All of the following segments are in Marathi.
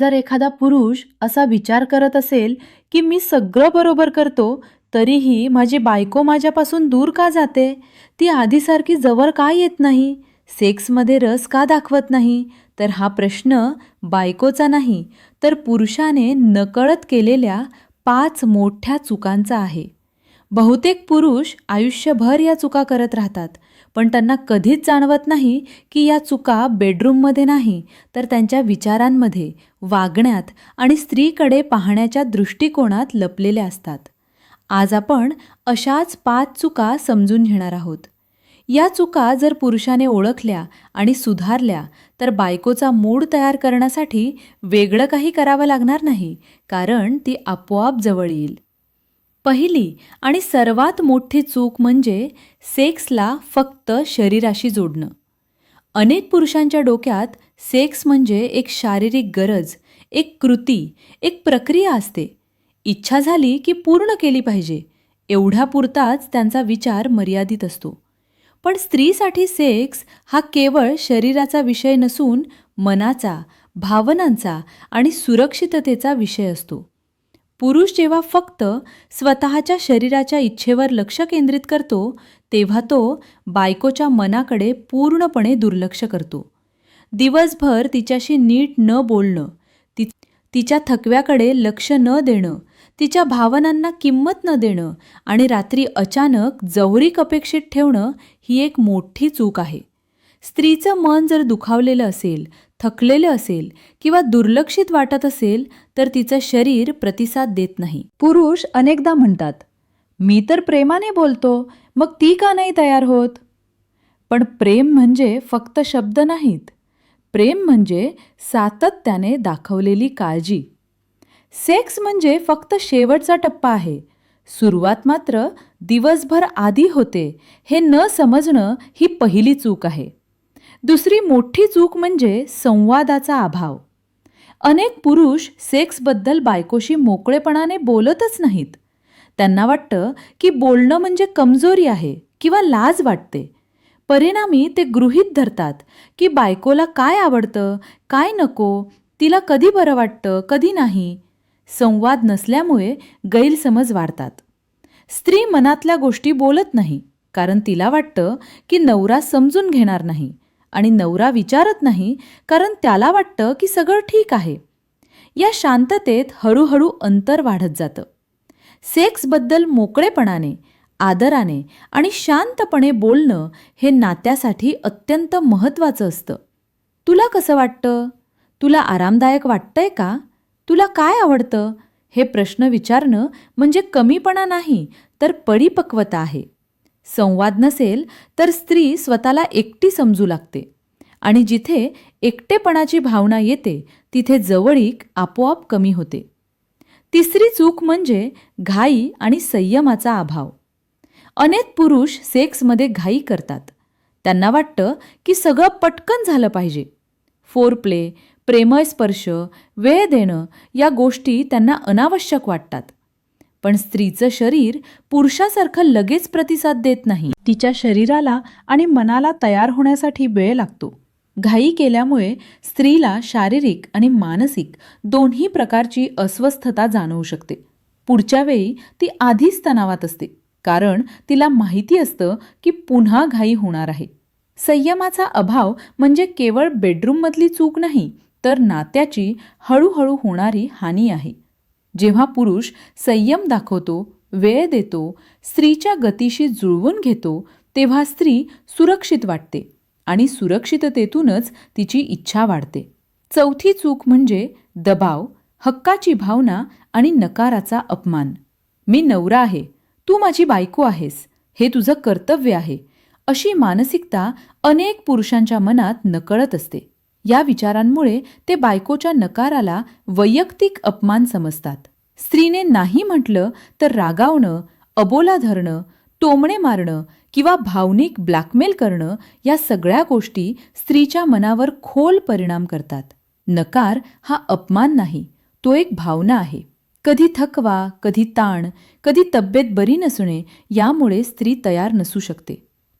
जर एखादा पुरुष असा विचार करत असेल की मी सगळं बरोबर करतो तरीही माझी बायको माझ्यापासून दूर का जाते? ती आधीसारखी जवळ का येत नाही? सेक्समध्ये रस का दाखवत नाही? तर हा प्रश्न बायकोचा नाही तर पुरुषाने नकळत केलेल्या पाच मोठ्या चुकांचा आहे. बहुतेक पुरुष आयुष्यभर या चुका करत राहतात पण त्यांना कधीच जाणवत नाही की या चुका बेडरूममध्ये नाही तर त्यांच्या विचारांमध्ये वागण्यात आणि स्त्रीकडे पाहण्याच्या दृष्टिकोनात लपलेल्या असतात. आज आपण अशाच पाच चुका समजून घेणार आहोत. या चुका जर पुरुषाने ओळखल्या आणि सुधारल्या तर बायकोचा मूड तयार करण्यासाठी वेगळं काही करावं लागणार नाही कारण ती आपोआप जवळ येईल. पहिली आणि सर्वात मोठी चूक म्हणजे सेक्सला फक्त शरीराशी जोडणं. अनेक पुरुषांच्या डोक्यात सेक्स म्हणजे एक शारीरिक गरज एक कृती एक प्रक्रिया असते. इच्छा झाली की पूर्ण केली पाहिजे. एवढ्यापुरताच त्यांचा विचार मर्यादित असतो. पण स्त्रीसाठी सेक्स हा केवळ शरीराचा विषय नसून मनाचा भावनांचा आणि सुरक्षिततेचा विषय असतो. पुरुष जेव्हा फक्त स्वतःच्या शरीराच्या इच्छेवर लक्ष केंद्रित करतो तेव्हा तो बायकोच्या मनाकडे पूर्णपणे दुर्लक्ष करतो. दिवसभर तिच्याशी नीट न बोलणं ति तिच्या थकव्याकडे लक्ष न देणं तिच्या भावनांना किंमत न देणं आणि रात्री अचानक जवरीक अपेक्षित ठेवणं ही एक मोठी चूक आहे. स्त्रीचं मन जर दुखावलेलं असेल थकलेलं असेल किंवा दुर्लक्षित वाटत असेल तर तिचं शरीर प्रतिसाद देत नाही. पुरुष अनेकदा म्हणतात मी तर प्रेमाने बोलतो मग ती का नाही तयार होत? पण प्रेम म्हणजे फक्त शब्द नाहीत. प्रेम म्हणजे सातत्याने दाखवलेली काळजी. सेक्स म्हणजे फक्त शेवटचा टप्पा आहे. सुरुवात मात्र दिवसभर आधी होते हे न समजणं ही पहिली चूक आहे. दुसरी मोठी चूक म्हणजे संवादाचा अभाव. अनेक पुरुष सेक्सबद्दल बायकोशी मोकळेपणाने बोलतच नाहीत. त्यांना वाटतं की बोलणं म्हणजे कमजोरी आहे किंवा लाज वाटते. परिणामी ते गृहीत धरतात की बायकोला काय आवडतं काय नको तिला कधी बरं वाटतं कधी नाही. संवाद नसल्यामुळे गैरसमज वाढतात. स्त्री मनातल्या गोष्टी बोलत नाही कारण तिला वाटतं की नवरा समजून घेणार नाही. आणि नवरा विचारत नाही कारण त्याला वाटतं की सगळं ठीक आहे. या शांततेत हळूहळू अंतर वाढत जातं. सेक्सबद्दल मोकळेपणाने आदराने आणि शांतपणे बोलणं हे नात्यासाठी अत्यंत महत्त्वाचं असतं. तुला कसं वाटतं? तुला आरामदायक वाटतंय का? तुला काय आवडतं? हे प्रश्न विचारणं म्हणजे कमीपणा नाही तर परिपक्वता आहे. संवाद नसेल तर स्त्री स्वतःला एकटी समजू लागते. आणि जिथे एकटेपणाची भावना येते तिथे जवळीक आपोआप कमी होते. तिसरी चूक म्हणजे घाई आणि संयमाचा अभाव. अनेक पुरुष सेक्समध्ये घाई करतात. त्यांना वाटतं की सगळं पटकन झालं पाहिजे. फोर प्ले स्पर्श वेळ देणं या गोष्टी त्यांना अनावश्यक वाटतात. पण स्त्रीचं शरीर पुरुषासारखं लगेच प्रतिसाद देत नाही. तिच्या शरीराला आणि मनाला तयार होण्यासाठी वेळ लागतो. घाई केल्यामुळे स्त्रीला शारीरिक आणि मानसिक दोन्ही प्रकारची अस्वस्थता जाणवू शकते. पुढच्या वेळी ती आधीच तणावात असते कारण तिला माहिती असतं की पुन्हा घाई होणार आहे. संयमाचा अभाव म्हणजे केवळ बेडरूममधली चूक नाही तर नात्याची हळूहळू होणारी हानी आहे. जेव्हा पुरुष संयम दाखवतो वेळ देतो स्त्रीच्या गतीशी जुळवून घेतो तेव्हा स्त्री सुरक्षित वाटते आणि सुरक्षिततेतूनच तिची इच्छा वाढते. चौथी चूक म्हणजे दबाव हक्काची भावना आणि नकाराचा अपमान. मी नवरा आहे तू माझी बायको आहेस हे तुझं कर्तव्य आहे अशी मानसिकता अनेक पुरुषांच्या मनात नकळत असते. या विचारांमुळे ते बायकोच्या नकाराला वैयक्तिक अपमान समजतात. स्त्रीने नाही म्हटलं तर रागावणं अबोला धरणं टोमणे मारणं किंवा भावनिक ब्लॅकमेल करणं या सगळ्या गोष्टी स्त्रीच्या मनावर खोल परिणाम करतात. नकार हा अपमान नाही तो एक भावना आहे. कधी थकवा कधी ताण कधी तब्येत बरी नसणे यामुळे स्त्री तयार नसू शकते.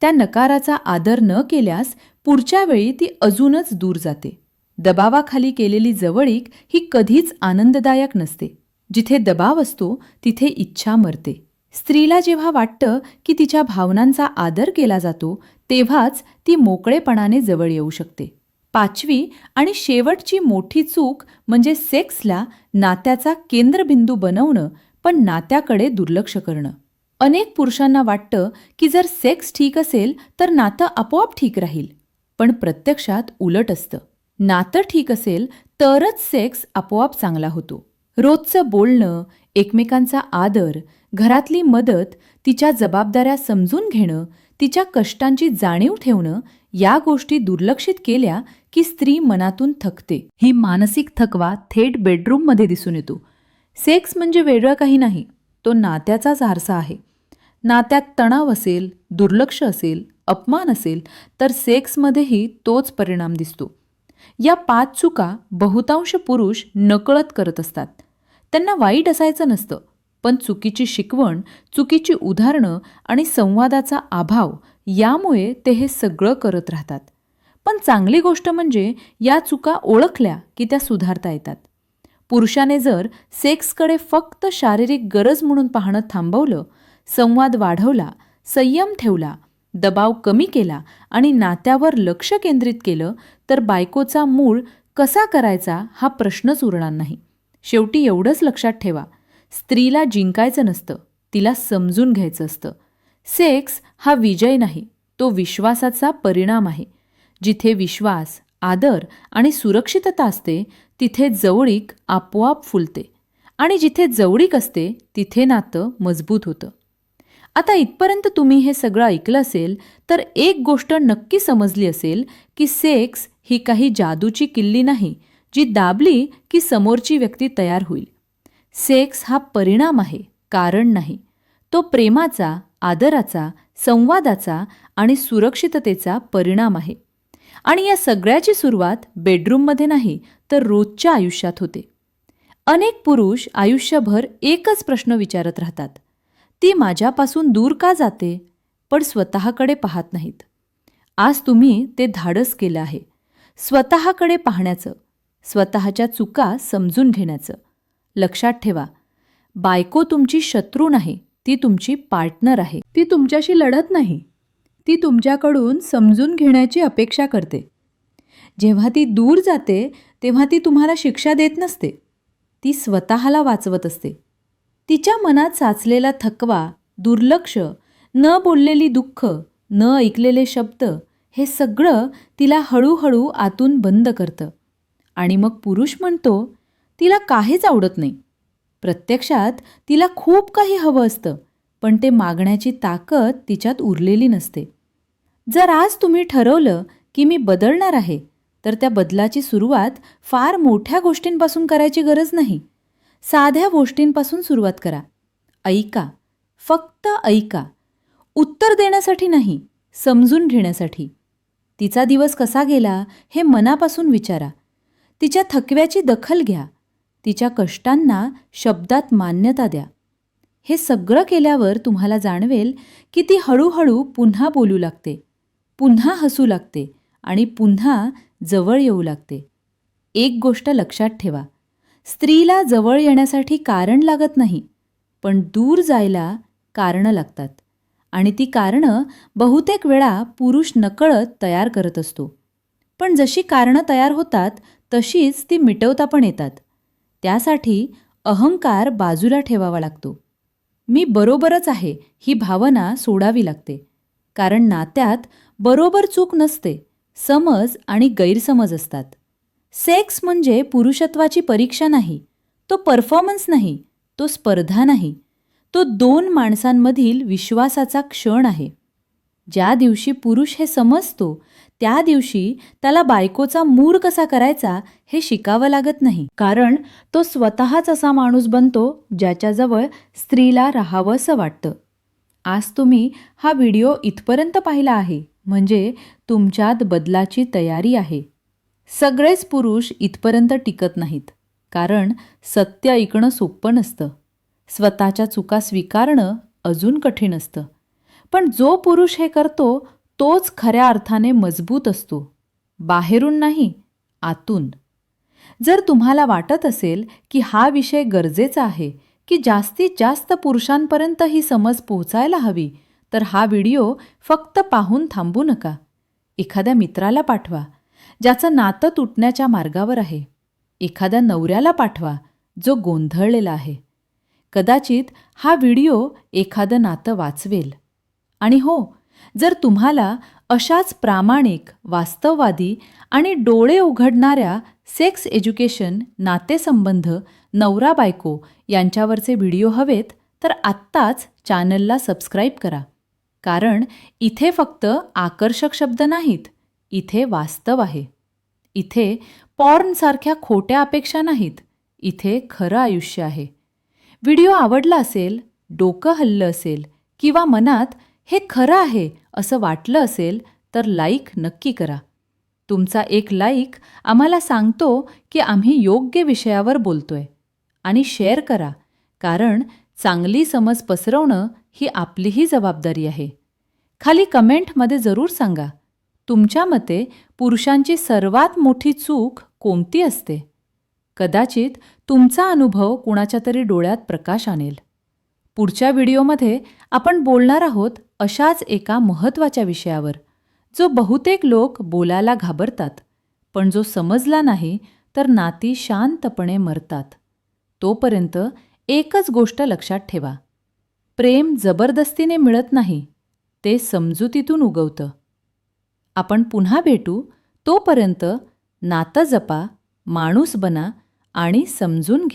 त्या नकाराचा आदर न केल्यास पुढच्या वेळी ती अजूनच दूर जाते. दबावाखाली केलेली जवळीक ही कधीच आनंददायक नसते. जिथे दबाव असतो तिथे इच्छा मरते. स्त्रीला जेव्हा वाटतं की तिच्या भावनांचा आदर केला जातो तेव्हाच ती मोकळेपणाने जवळ येऊ शकते. पाचवी आणि शेवटची मोठी चूक म्हणजे सेक्सला नात्याचा केंद्रबिंदू बनवणं पण नात्याकडे दुर्लक्ष करणं. अनेक पुरुषांना वाटतं की जर सेक्स ठीक असेल तर नातं आपोआप ठीक राहील. पण प्रत्यक्षात उलट असतं. नातं ठीक असेल तरच सेक्स आपोआप चांगला होतो. रोजचं बोलणं एकमेकांचा आदर घरातली मदत तिच्या जबाबदाऱ्या समजून घेणं तिच्या कष्टांची जाणीव ठेवणं या गोष्टी दुर्लक्षित केल्या की स्त्री मनातून थकते. ही मानसिक थकवा थेट बेडरूममध्ये दिसून येतो. सेक्स म्हणजे वेगळं काही नाही. तो नात्याचाच आरसा आहे. नात्यात तणाव असेल दुर्लक्ष असेल अपमान असेल तर सेक्समध्येही तोच परिणाम दिसतो. या पाच चुका बहुतांश पुरुष नकळत करत असतात. त्यांना वाईट असायचं नसतं पण चुकीची शिकवण चुकीची उदाहरणं आणि संवादाचा अभाव यामुळे ते हे सगळं करत राहतात. पण चांगली गोष्ट म्हणजे या चुका ओळखल्या की त्या सुधारता येतात. पुरुषाने जर सेक्सकडे फक्त शारीरिक गरज म्हणून पाहणं थांबवलं संवाद वाढवला संयम ठेवला दबाव कमी केला आणि नात्यावर लक्ष केंद्रित केलं तर बायकोचा मूळ कसा करायचा हा प्रश्नच उरणार नाही. शेवटी एवढंच लक्षात ठेवा. स्त्रीला जिंकायचं नसतं तिला समजून घ्यायचं असतं. सेक्स हा विजय नाही तो विश्वासाचा परिणाम आहे. जिथे विश्वास आदर आणि सुरक्षितता असते तिथे जवळीक आपोआप फुलते आणि जिथे जवळीक असते तिथे नातं मजबूत होतं. आता इथपर्यंत तुम्ही हे सगळं ऐकलं असेल तर एक गोष्ट नक्की समजली असेल की सेक्स ही काही जादूची किल्ली नाही जी दाबली की समोरची व्यक्ती तयार होईल. सेक्स हा परिणाम आहे कारण नाही. तो प्रेमाचा आदराचा संवादाचा आणि सुरक्षिततेचा परिणाम आहे. आणि या सगळ्याची सुरुवात बेडरूममध्ये नाही तर रोजच्या आयुष्यात होते. अनेक पुरुष आयुष्यभर एकच प्रश्न विचारत राहतात. ती माझ्यापासून दूर का जाते पण स्वतःकडे पाहत नाहीत. आज तुम्ही ते धाडस केलं आहे. स्वतःकडे पाहण्याचं स्वतःच्या चुका समजून घेण्याचं. लक्षात ठेवा बायको तुमची शत्रू नाही ती तुमची पार्टनर आहे. ती तुमच्याशी लढत नाही. ती तुमच्याकडून समजून घेण्याची अपेक्षा करते. जेव्हा ती दूर जाते तेव्हा ती तुम्हाला शिक्षा देत नसते. ती स्वतःला वाचवत असते. तिच्या मनात साचलेला थकवा दुर्लक्ष न बोललेली दुःख न ऐकलेले शब्द हे सगळं तिला हळूहळू आतून बंद करतं. आणि मग पुरुष म्हणतो तिला काहीच आवडत नाही. प्रत्यक्षात तिला खूप काही हवं असतं पण ते मागण्याची ताकद तिच्यात उरलेली नसते. जर आज तुम्ही ठरवलं की मी बदलणार आहे तर त्या बदलाची सुरुवात फार मोठ्या गोष्टींपासून करायची गरज नाही. साध्या गोष्टींपासून सुरुवात करा. ऐका. फक्त ऐका. उत्तर देण्यासाठी नाही समजून घेण्यासाठी. तिचा दिवस कसा गेला हे मनापासून विचारा. तिच्या थकव्याची दखल घ्या. तिच्या कष्टांना शब्दात मान्यता द्या. हे सगळं केल्यावर तुम्हाला जाणवेल की ती हळूहळू पुन्हा बोलू लागते. पुन्हा हसू लागते आणि पुन्हा जवळ येऊ लागते. एक गोष्ट लक्षात ठेवा. स्त्रीला जवळ येण्यासाठी कारण लागत नाही पण दूर जायला कारणं लागतात. आणि ती कारणं बहुतेक वेळा पुरुष नकळत तयार करत असतो. पण जशी कारणं तयार होतात तशीच ती मिटवता पण येतात. त्यासाठी अहंकार बाजूला ठेवावा लागतो. मी बरोबरच आहे ही भावना सोडावी लागते. कारण नात्यात बरोबर चूक नसते समज आणि गैरसमज असतात. सेक्स म्हणजे पुरुषत्वाची परीक्षा नाही तो परफॉर्मन्स नाही तो स्पर्धा नाही तो दोन माणसांमधील विश्वासाचा क्षण आहे. ज्या दिवशी पुरुष हे समजतो त्या दिवशी त्याला बायकोचा मूर कसा करायचा हे शिकावं लागत नाही. कारण तो स्वतःच असा माणूस बनतो ज्याच्याजवळ स्त्रीला राहावंसं वाटतं. आज तुम्ही हा व्हिडिओ इथपर्यंत पाहिला आहे म्हणजे तुमच्यात बदलाची तयारी आहे. सगळेच पुरुष इथपर्यंत टिकत नाहीत. कारण सत्य ऐकणं सोपं नसतं. स्वतःच्या चुका स्वीकारणं अजून कठीण असतं. पण जो पुरुष हे करतो तोच खऱ्या अर्थाने मजबूत असतो. बाहेरून नाही आतून. जर तुम्हाला वाटत असेल की हा विषय गरजेचा आहे की जास्तीत जास्त पुरुषांपर्यंत ही समज पोहोचायला हवी तर हा व्हिडिओ फक्त पाहून थांबू नका. एखाद्या मित्राला पाठवा. ज्याचं नातं तुटण्याच्या मार्गावर आहे. एखाद्या नवऱ्याला पाठवा जो गोंधळलेला आहे. कदाचित हा व्हिडिओ एखादं नातं वाचवेल. आणि हो जर तुम्हाला अशाच प्रामाणिक वास्तववादी आणि डोळे उघडणाऱ्या सेक्स एज्युकेशन नातेसंबंध नवरा बायको यांच्यावरचे व्हिडिओ हवेत तर आत्ताच चॅनलला सबस्क्राईब करा. कारण इथे फक्त आकर्षक शब्द नाहीत. इथे वास्तव आहे. इथे पॉर्नसारख्या खोट्या अपेक्षा नाहीत. इथे खरं आयुष्य आहे. व्हिडिओ आवडला असेल डोकं हल्लं असेल किंवा मनात हे खरं आहे असं वाटलं असेल तर लाईक नक्की करा. तुमचा एक लाईक आम्हाला सांगतो की आम्ही योग्य विषयावर बोलतोय. आणि शेअर करा कारण चांगली समज पसरवणं ही आपलीही जबाबदारी आहे. खाली कमेंटमध्ये जरूर सांगा. तुमच्या मते पुरुषांची सर्वात मोठी चूक कोणती असते? कदाचित तुमचा अनुभव कुणाच्या तरी डोळ्यात प्रकाश आणेल. पुढच्या व्हिडिओमध्ये आपण बोलणार आहोत अशाच एका महत्त्वाच्या विषयावर जो बहुतेक लोक बोलायला घाबरतात पण जो समजला नाही तर नाती शांतपणे मरतात. तोपर्यंत एकच गोष्ट लक्षात ठेवा. प्रेम जबरदस्तीने मिळत नाही ते समजुतीतून उगवतं. आपण पुन्हा भेटू तोपर्यंत नातं जपा माणूस बना आणि समजून घ्या.